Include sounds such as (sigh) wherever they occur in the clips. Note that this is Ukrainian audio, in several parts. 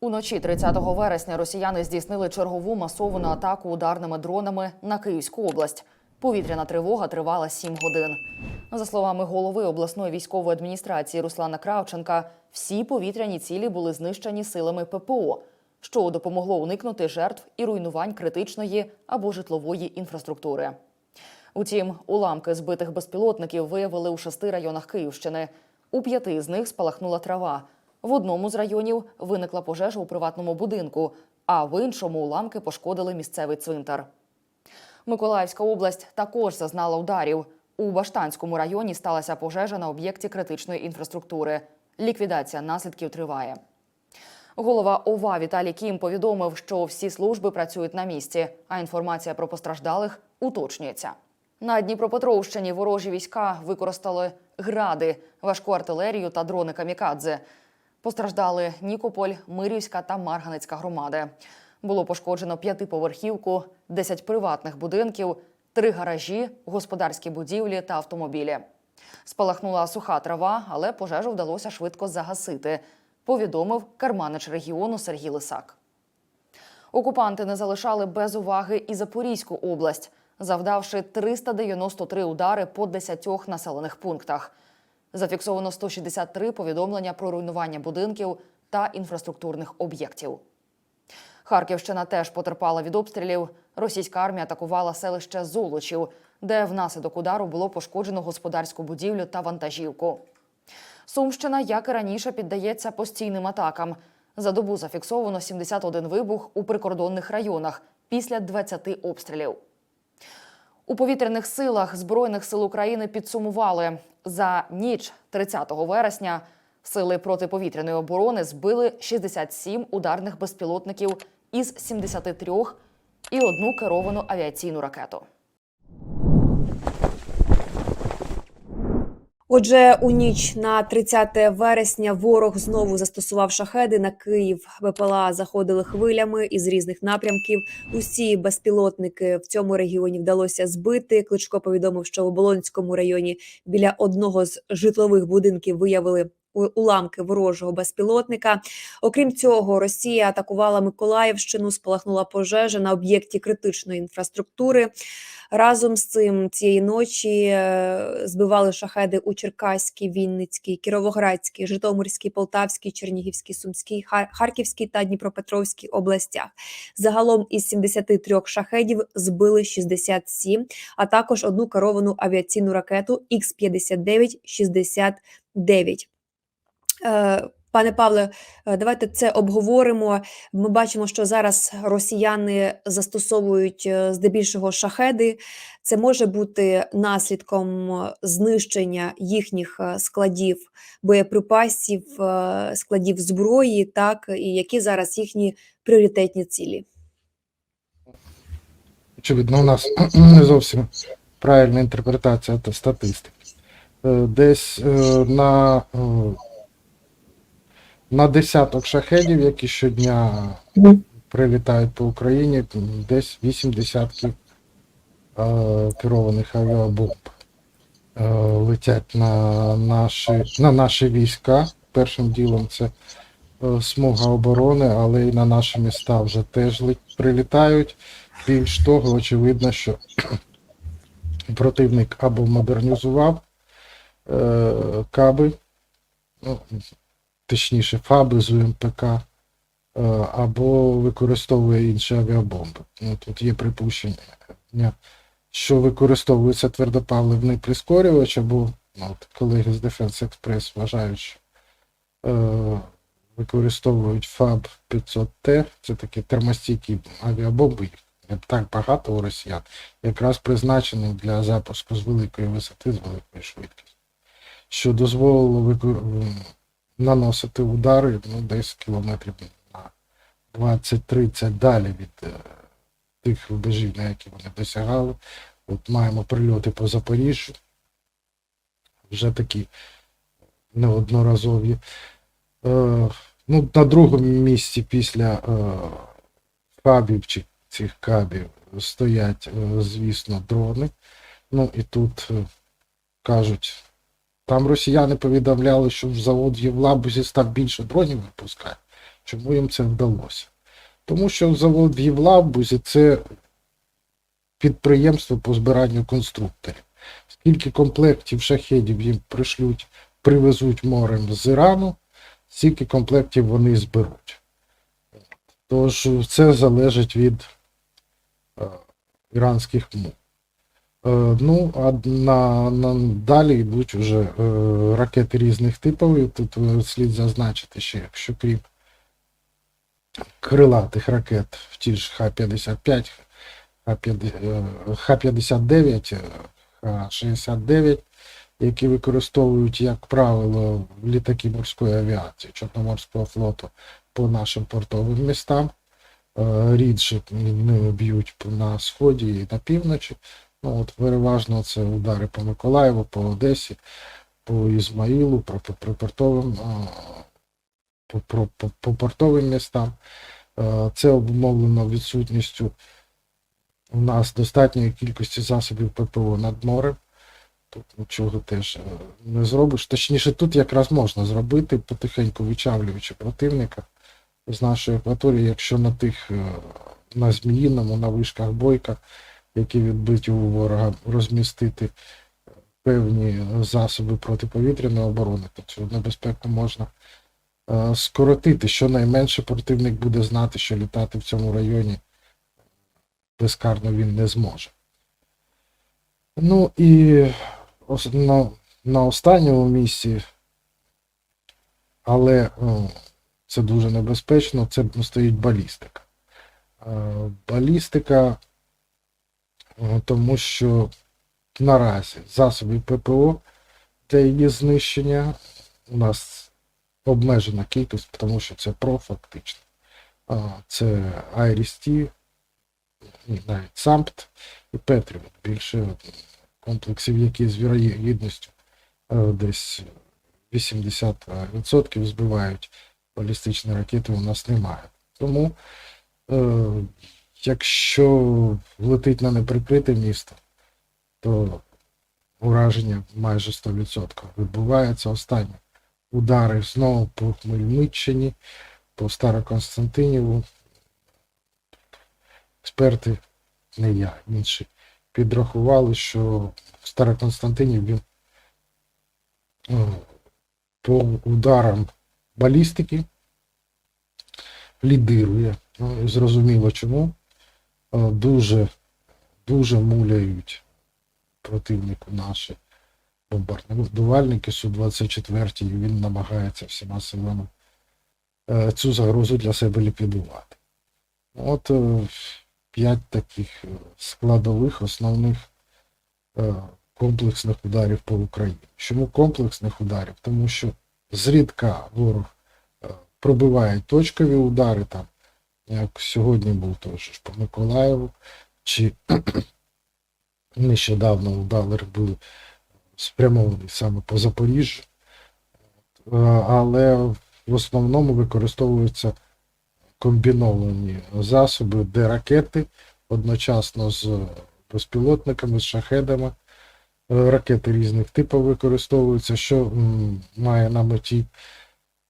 Уночі 30 вересня росіяни здійснили чергову масовану атаку ударними дронами на Київську область. Повітряна тривога тривала 7 годин. За словами голови обласної військової адміністрації Руслана Кравченка, всі повітряні цілі були знищені силами ППО, що допомогло уникнути жертв і руйнувань критичної або житлової інфраструктури. Утім, уламки збитих безпілотників виявили у шести районах Київщини. У п'яти з них спалахнула трава. В одному з районів виникла пожежа у приватному будинку, а в іншому уламки пошкодили місцевий цвинтар. Миколаївська область також зазнала ударів. У Баштанському районі сталася пожежа на об'єкті критичної інфраструктури. Ліквідація наслідків триває. Голова ОВА Віталій Кім повідомив, що всі служби працюють на місці, а інформація про постраждалих уточнюється. На Дніпропетровщині ворожі війська використали гради, важку артилерію та дрони камікадзе. Постраждали Нікополь, Мирівська та Марганецька громади. Було пошкоджено п'ятиповерхівку, 10 приватних будинків, три гаражі, господарські будівлі та автомобілі. Спалахнула суха трава, але пожежу вдалося швидко загасити, повідомив керманич регіону Сергій Лисак. Окупанти не залишали без уваги і Запорізьку область, завдавши 393 удари по 10 населених пунктах. Зафіксовано 163 повідомлення про руйнування будинків та інфраструктурних об'єктів. Харківщина теж потерпала від обстрілів. Російська армія атакувала селище Золочів, де внаслідок удару було пошкоджено господарську будівлю та вантажівку. Сумщина, як і раніше, піддається постійним атакам. За добу зафіксовано 71 вибух у прикордонних районах після 20 обстрілів. У повітряних силах Збройних сил України підсумували за ніч 30 вересня. Сили протиповітряної оборони збили 67 ударних безпілотників із 73 і одну керовану авіаційну ракету. Отже, у ніч на 30 вересня ворог знову застосував шахеди на Київ. БПЛА заходили хвилями із різних напрямків. Усі безпілотники в цьому регіоні вдалося збити. Кличко повідомив, що в Оболонському районі біля одного з житлових будинків виявили уламки ворожого безпілотника. Окрім цього, Росія атакувала Миколаївщину, спалахнула пожежа на об'єкті критичної інфраструктури. Разом з цим цієї ночі е, збивали шахеди у Черкаській, Вінницькій, Кіровоградській, Житомирській, Полтавській, Чернігівській, Сумській, Харківській та Дніпропетровській областях. Загалом із 73 шахедів збили 67, а також одну керовану авіаційну ракету Х-59-69. Е, Пане Павле, е, давайте це обговоримо. Ми бачимо, що зараз росіяни застосовують е, здебільшого шахеди. Це може бути наслідком знищення їхніх складів боєприпасів, складів зброї, так і які зараз їхні пріоритетні цілі. Очевидно, у нас (clears throat) не зовсім правильна інтерпретація та статистики. Десь на, на десяток шахедів, які щодня прилітають по Україні, десь 8 десятків е, керованих авіабомб е, летять на наші, на наші війська. Першим ділом це е, смуга оборони, але і на наші міста вже теж прилітають. Більш того, очевидно, що (clears throat) противник або модернізував е, каби, ну, точніше, фаби з УМПК, е, або використовує інші авіабомби. Ну, тут є припущення, що використовується твердопаливний прискорювач, або ну, от колеги з Defense Express вважають, що е, використовують ФАБ 500Т, це такі термостійкі авіабомби, так багато у росіян, якраз призначений для запуску з великої висоти, з великою швидкістю, що дозволило м, наносити удари ну, десь кілометрів на 20-30 далі від е, тих рубежів, на які вони досягали. От маємо прильоти по Запоріжжю, вже такі неодноразові. Е, ну, на другому місці після е, фабів чи цих кабів стоять, е, звісно, дрони. Ну і тут е, кажуть, там росіяни повідомляли, що завод Євлабузі став більше дронів випускати. Чому їм це вдалося? Тому що завод в Євлабузі це підприємство по збиранню конструкторів. Скільки комплектів шахедів їм пришлють, привезуть морем з Ірану, стільки комплектів вони зберуть. Тож це залежить від е, іранських мов. Е, ну, а на, на, далі йдуть вже е, ракети різних типів. Тут е, слід зазначити ще, якщо крім крилатих ракет в ті ж Х-55, Х-50, е, Х-59, е, Х-69, які використовують, як правило, літаки морської авіації Чорноморського флоту по нашим портовим містам. Е, Рідше б'ють на сході і на півночі. Ну, от переважно це удари по Миколаєву, по Одесі, по Ізмаїлу, по, по, по портовим, по, по, по, по портовим містам. Це обумовлено відсутністю у нас достатньої кількості засобів ППО над морем. Тут нічого теж е, не зробиш. Точніше, тут якраз можна зробити, потихеньку вичавлюючи противника з нашої акваторії, якщо на тих, е, на Зміїному, на вишках Бойка, які відбиті у ворога, розмістити певні засоби протиповітряної оборони, то цю небезпеку можна е, скоротити. Щонайменше противник буде знати, що літати в цьому районі безкарно він не зможе. Ну і на, на останньому місці, але це дуже небезпечно, це стоїть балістика. Е, Балістика, тому що наразі засоби ППО для її знищення у нас обмежена кількість, тому що це ПРО фактично. Це IRIS-T, навіть САМПТ і Петріот. Більше комплексів, які з вірогідністю е, десь 80% збивають балістичні ракети, у нас немає. Тому, е, якщо летить на неприкрите місто, то ураження майже 100% відбувається. Останні удари знову по Хмельниччині, по Староконстантиніву. Експерти, не я, інші, підрахували, що Староконстантинів він е, по ударам балістики лідирує. Ну, зрозуміло чому. Е, Дуже, дуже муляють противнику наші бомбардувальники Су-24, і він намагається всіма силами е, цю загрозу для себе ліквідувати. От е, п'ять таких складових основних комплексних ударів по Україні. Чому комплексних ударів? Тому що зрідка ворог пробиває точкові удари, там, як сьогодні був той же ж по Миколаєву, чи (clears throat) нещодавно удари були спрямовані саме по Запоріжжю, Е, але в основному використовуються комбіновані засоби, де ракети одночасно з безпілотниками, з шахедами. Е, Ракети різних типів використовуються, що має на меті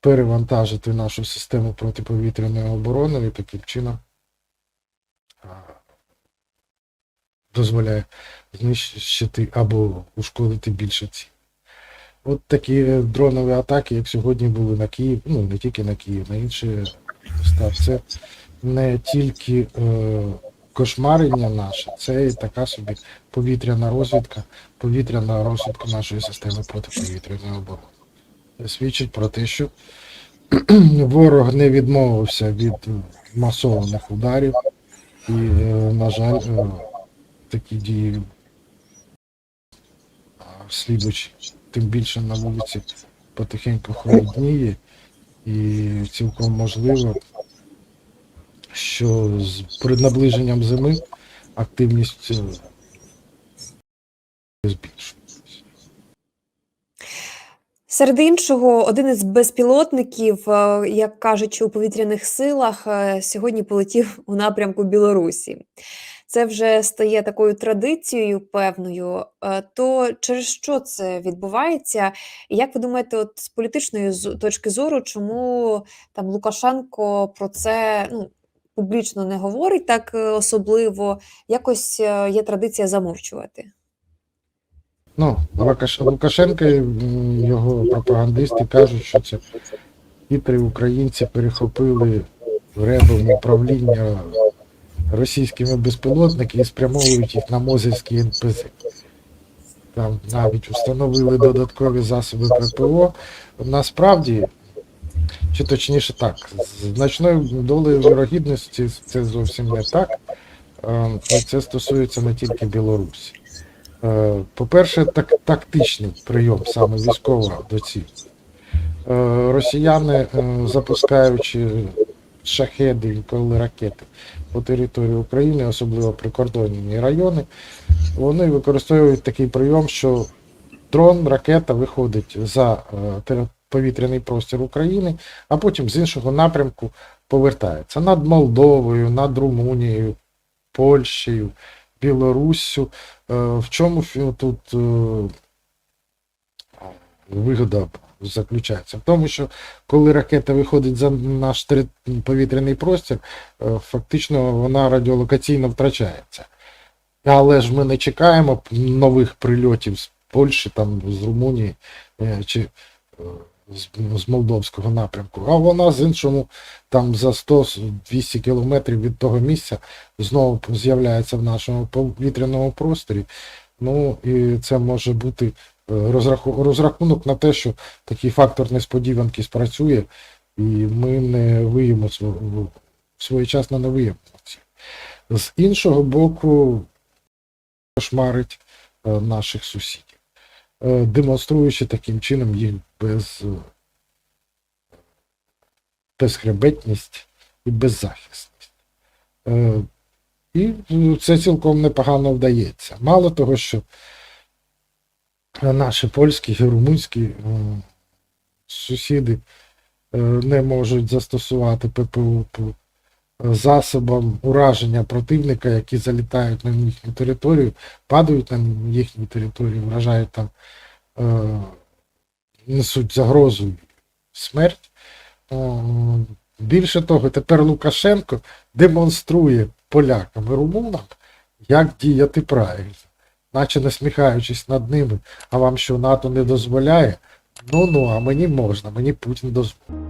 перевантажити нашу систему протиповітряної оборони і таким чином дозволяє знищити або ушкодити більше ціль. От такі дронові атаки, як сьогодні були на Київ, ну не тільки на Київ, на інші міста. Це не тільки е, кошмарення наше, це і така собі повітряна розвідка, повітряна розвідка нашої системи протиповітряної оборони. Свідчить про те, що (clears throat) ворог не відмовився від масованих ударів, і, е, на жаль, е, такі дії а, слідучі, тим більше на вулиці потихеньку холодніє, і цілком можливо, що з перед наближенням зими активність е, збільшується. Серед іншого, один із безпілотників, е, як кажуть у повітряних силах, е, сьогодні полетів у напрямку Білорусі. це вже стає такою традицією певною, е, то через що це відбувається? Як ви думаєте, от з політичної точки зору, чому там Лукашенко про це ну, публічно не говорить так особливо? Якось є традиція замовчувати. Ну, Лукашенко і його пропагандисти кажуть, що це хитрі українці перехопили ребом управління російськими безпілотниками і спрямовують їх на Мозельський НПЗ. Там навіть встановили додаткові засоби ППО. Насправді, чи точніше так, з значною долею вірогідності це зовсім не так. Е, Це стосується не тільки Білорусі. Е, По-перше, так, тактичний прийом, саме військова доцільність. Е, Росіяни, е, запускаючи шахеди інколи ракети по території України, особливо прикордонні райони, вони використовують такий прийом, що дрон, ракета виходить за повітряний простір України, а потім з іншого напрямку повертається над Молдовою, над Румунією, Польщею, Білоруссю. Е, В чому тут е, вигода заключається? В тому, що коли ракета виходить за наш повітряний простір, е, фактично вона радіолокаційно втрачається. Але ж ми не чекаємо нових прильотів з Польщі, там, з Румунії чи з, Молдовського напрямку, а вона з іншому там за 100-200 кілометрів від того місця знову з'являється в нашому повітряному просторі. Ну і це може бути е, розраху- розрахунок на те, що такий фактор несподіванки спрацює, і ми не виємо своєчасно не виємо. З іншого боку, кошмарить е, наших сусідів, е, демонструючи таким чином їх без, е, безхребетність і беззахисність. Е, І ну, це цілком непогано вдається. Мало того, що наші польські і румунські е, сусіди е, не можуть застосувати ППО по засобам ураження противника, які залітають на їхню територію, падають на їхню територію, вражають там, е, несуть загрозу смерть. Більше того, тепер Лукашенко демонструє полякам і румунам, як діяти правильно, наче насміхаючись над ними, а вам що НАТО не дозволяє? Ну ну, а мені можна, мені Путін дозволяє.